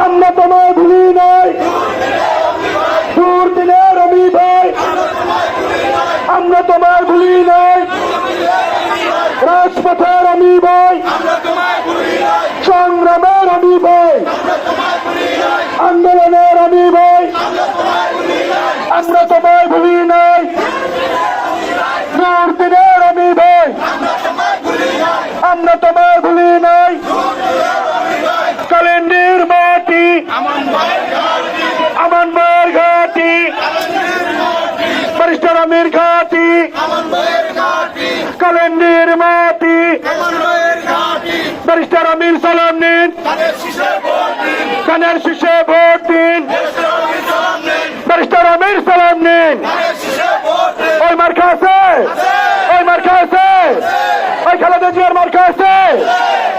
আমরা তোমায় ভুলি নাই দুর্দিনের রবি ভাই আমরা তোমায় ভুলি নাই রাজপথের আমি ভাই সংগ্রামের আমি ভাই আন্দোলনের আমি ভাই আমরা তোমায় ভুলি নাই দুর্দিনের আমি ভাই আমরা তোমায় ভুলি নাই কালেন্ডির মাটি আমান মায়ের ঘাটি আমির ঘাটি। কালেন্ডির মাটি। ব্যারিস্টার আমির সালাম নিন। কানের শীষে ভোট দিন। ব্যারিস্টার আমির সালাম নিন। ওই মার্কা আছে? ওই মার্কা আছে? ওই খালেদা জিয়ার মার্কা আছে?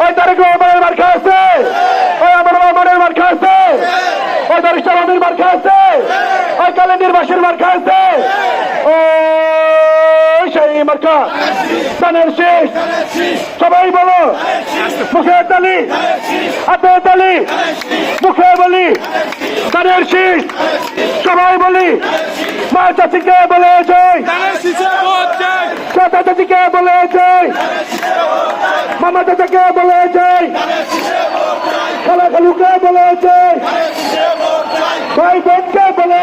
ওই তারেক রহমানের মার্কা আছে? ওই আমার রহমানের মার্কা আছে? ওই ব্যারিস্টার আমির মার্কা আছে? ওই কালেন্ডির বাসের মার্কা আছে। ও সেই মার্কা। কানের শেষ। সবাই বলো। মুখে তালি। হাতে তালি। মুখে বলি। কানের শীষ। সবাই বলি। মা চাচিকে বলে চাচিকে বলে যাই মামা চাচাকে বলে যাই খালা খালুকে বলে যাই ভাই বোনকে বলে